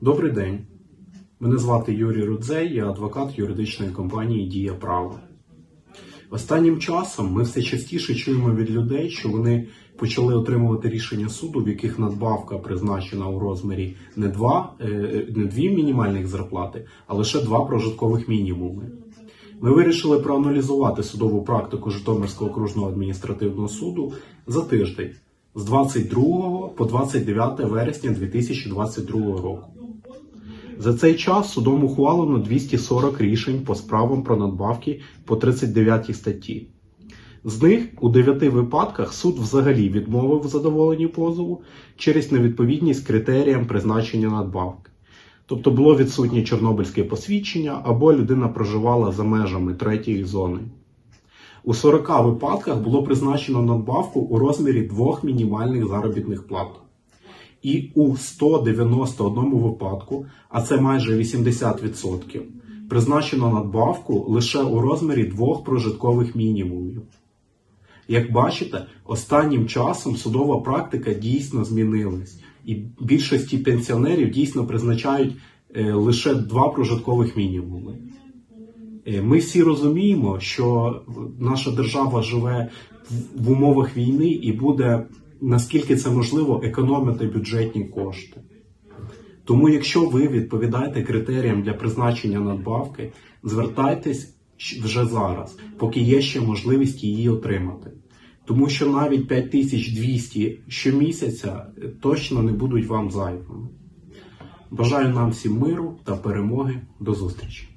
Добрий день. Мене звати Юрій Рудзей, я адвокат юридичної компанії Дія Право. Останнім часом ми все частіше чуємо від людей, що вони почали отримувати рішення суду, в яких надбавка призначена у розмірі не два, е, не дві мінімальних зарплати, а лише два прожиткових мінімуми. Ми вирішили проаналізувати судову практику Житомирського окружного адміністративного суду за тиждень з 22 по 29 вересня 2022 року. За цей час судом ухвалено 240 рішень по справам про надбавки по 39 статті. З них у 9 випадках суд взагалі відмовив в задоволенні позову через невідповідність критеріям призначення надбавки. Тобто було відсутнє чорнобильське посвідчення або людина проживала за межами третьої зони. У 40 випадках було призначено надбавку у розмірі двох мінімальних заробітних плат. І у 191 випадку, а це майже 80%, призначено надбавку лише у розмірі двох прожиткових мінімумів. Як бачите, останнім часом судова практика дійсно змінилась, і більшості пенсіонерів дійсно призначають е, лише два прожиткових мінімуми. Е, Ми всі розуміємо, що наша держава живе в- умовах війни і буде, наскільки це можливо, економити бюджетні кошти. Тому, якщо ви відповідаєте критеріям для призначення надбавки, звертайтесь вже зараз, поки є ще можливість її отримати. Тому що навіть 5200 щомісяця е, точно не будуть вам зайвими. Бажаю нам всім миру та перемоги. До зустрічі!